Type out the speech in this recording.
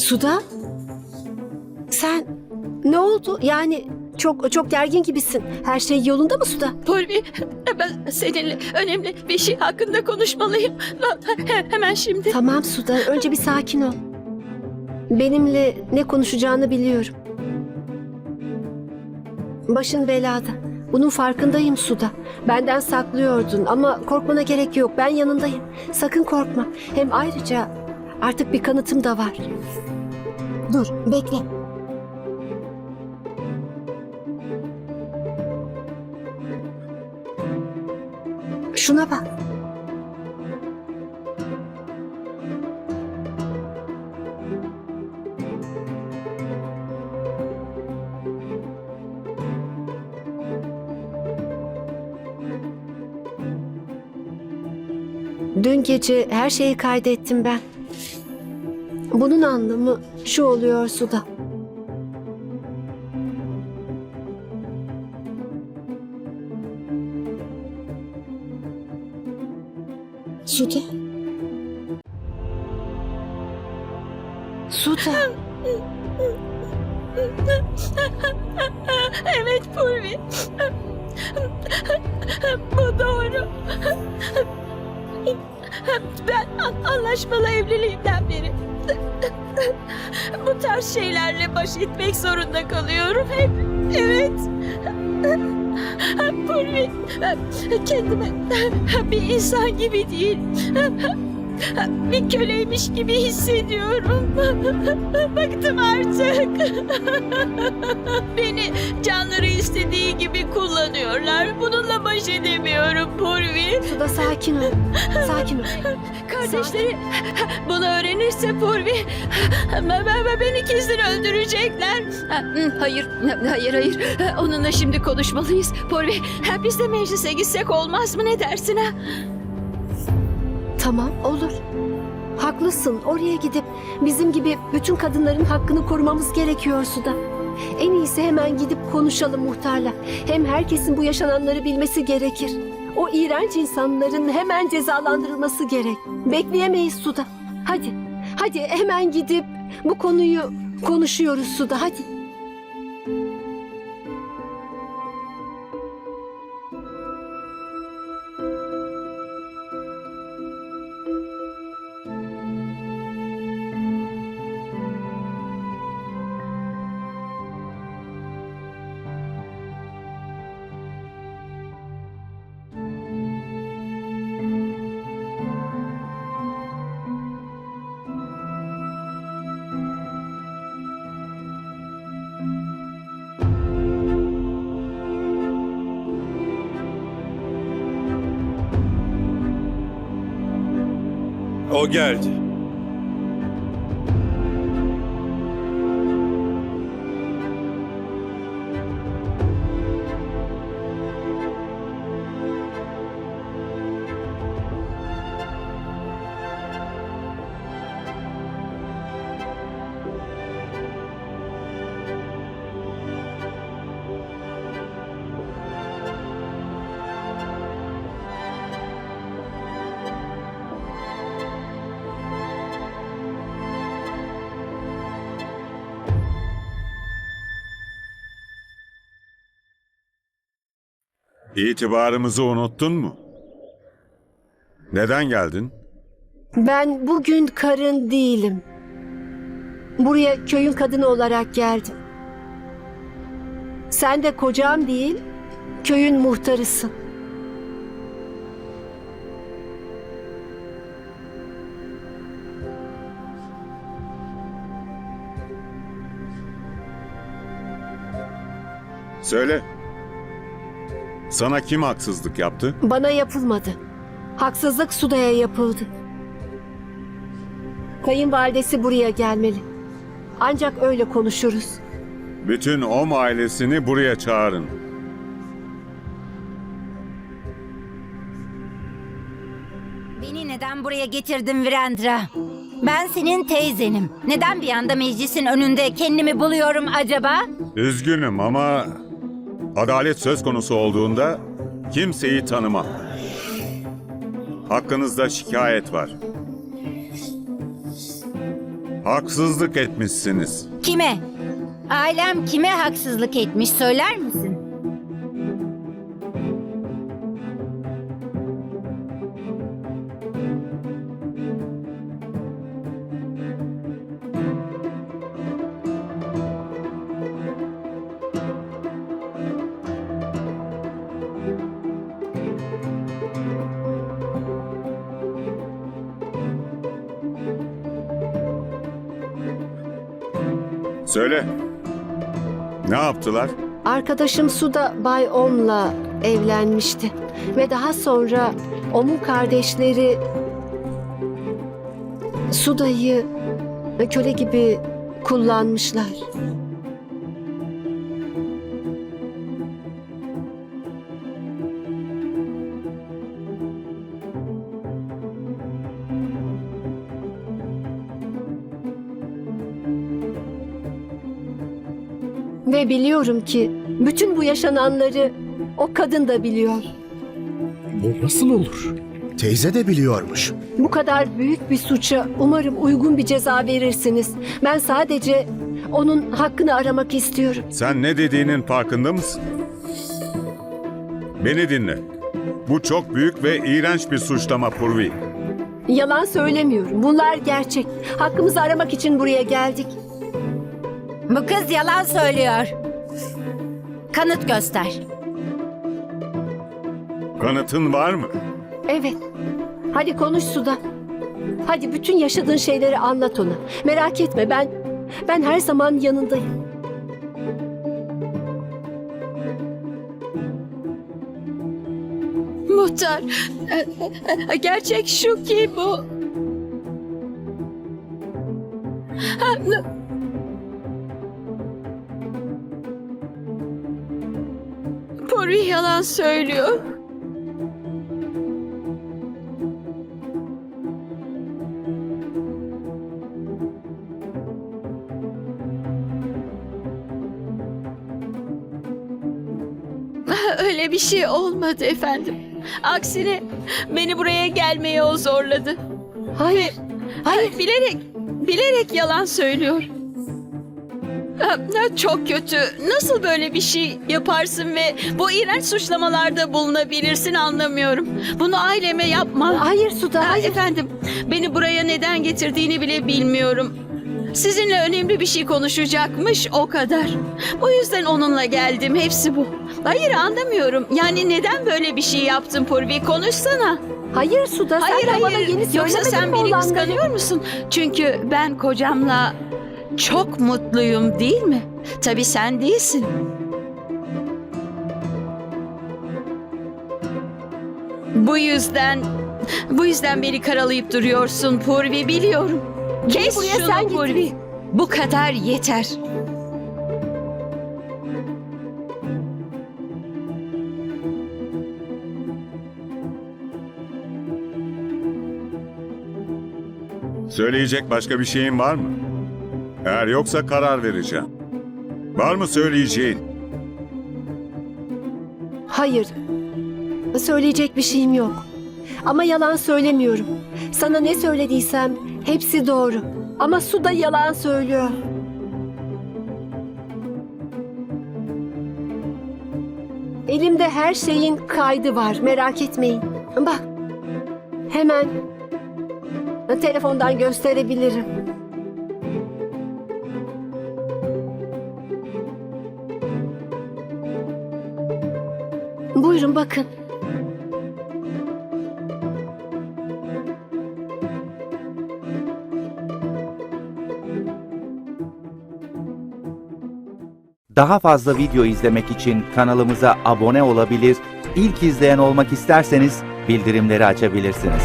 Suda? Sen ne oldu? Yani çok çok gergin gibisin. Her şey yolunda mı Suda? Purvi, ben seninle önemli bir şey hakkında konuşmalıyım. He- Hemen şimdi. Tamam Suda. Önce bir sakin ol. Benimle ne konuşacağını biliyorum. Başın belada. Bunun farkındayım Suda. Benden saklıyordun ama korkmana gerek yok. Ben yanındayım. Sakın korkma. Hem ayrıca artık bir kanıtım da var. Dur, bekle. Şuna bak. Dün gece her şeyi kaydettim ben. Bunun anlamı şu oluyor Suda. Suda. Suda. Evet Purvi. Bu doğru. Ben an- anlaşmalı evliliğimden beri bu tarz şeylerle baş etmek zorunda kalıyorum hep. Evet. Purvi, kendime bir insan gibi değil, bir köleymiş gibi hissediyorum. Bıktım artık. Beni canları istediği gibi kullanıyorlar. Bununla baş edemiyorum Purvi. Suda sakin ol. Sakin ol. Kardeşleri bunu öğrenirse Purvi ben, ben, beni kesin öldürecekler. Hayır, hayır, hayır. Onunla şimdi konuşmalıyız. Purvi, biz de meclise gitsek olmaz mı? Ne dersin ha? Tamam olur. Haklısın. Oraya gidip bizim gibi bütün kadınların hakkını korumamız gerekiyor Suda. En iyisi hemen gidip konuşalım muhtarla. Hem herkesin bu yaşananları bilmesi gerekir. O iğrenç insanların hemen cezalandırılması gerek. Bekleyemeyiz Suda. Hadi, hadi hemen gidip bu konuyu konuşuyoruz Suda. Hadi. O geldi. İtibarımızı unuttun mu? Neden geldin? Ben bugün karın değilim. Buraya köyün kadını olarak geldim. Sen de kocam değil, köyün muhtarısın. Söyle. Sana kim haksızlık yaptı? Bana yapılmadı. Haksızlık Suda'ya yapıldı. Kayınvalidesi buraya gelmeli. Ancak öyle konuşuruz. Bütün Om ailesini buraya çağırın. Beni neden buraya getirdin Virendra? Ben senin teyzenim. Neden bir anda meclisin önünde kendimi buluyorum acaba? Üzgünüm ama adalet söz konusu olduğunda kimseyi tanımam. Hakkınızda şikayet var. Haksızlık etmişsiniz. Kime? Ailem kime haksızlık etmiş söyler misin? Söyle. Ne yaptılar? Arkadaşım Suda Bay Om'la evlenmişti. Ve daha sonra Om'un kardeşleri Suda'yı köle gibi kullanmışlar. Ve biliyorum ki bütün bu yaşananları o kadın da biliyor. Bu nasıl olur? Teyze de biliyormuş. Bu kadar büyük bir suça umarım uygun bir ceza verirsiniz. Ben sadece onun hakkını aramak istiyorum. Sen ne dediğinin farkında mısın? Beni dinle. Bu çok büyük ve iğrenç bir suçlama Purvi. Yalan söylemiyorum. Bunlar gerçek. Hakkımızı aramak için buraya geldik. Bu kız yalan söylüyor. Kanıt göster. Kanıtın var mı? Evet. Hadi konuş Suda. Hadi bütün yaşadığın şeyleri anlat ona. Merak etme ben ben her zaman yanındayım. Muhtar, gerçek şu ki bu... Ha, Puri yalan söylüyor. Öyle bir şey olmadı efendim. Aksine beni buraya gelmeye o zorladı. Hayır. Hayır, bilerek, bilerek yalan söylüyor. Çok kötü. Nasıl böyle bir şey yaparsın ve bu iğrenç suçlamalarda bulunabilirsin anlamıyorum. Bunu aileme yapma. Hayır Suda. Ha, Hayır. efendim, beni buraya neden getirdiğini bile bilmiyorum. Sizinle önemli bir şey konuşacakmış o kadar. Bu yüzden onunla geldim. Hepsi bu. Hayır anlamıyorum. Yani neden böyle bir şey yaptın Purvi? Konuşsana. Hayır Suda. Hayır sen de bana hayır. yeni Yoksa sen beni olanları? kıskanıyor musun? Çünkü ben kocamla çok mutluyum değil mi? Tabii sen değilsin. Bu yüzden bu yüzden beni karalayıp duruyorsun Purvi biliyorum. Kes buraya şunu sen Purvi. Bu kadar yeter. Söyleyecek başka bir şeyin var mı? Eğer yoksa karar vereceğim. Var mı söyleyeceğin? Hayır. Söyleyecek bir şeyim yok. Ama yalan söylemiyorum. Sana ne söylediysem hepsi doğru. Ama Su da yalan söylüyor. Elimde her şeyin kaydı var. Merak etmeyin. Bak. Hemen telefondan gösterebilirim. Buyurun bakın. Daha fazla video izlemek için kanalımıza abone olabilir, ilk izleyen olmak isterseniz bildirimleri açabilirsiniz.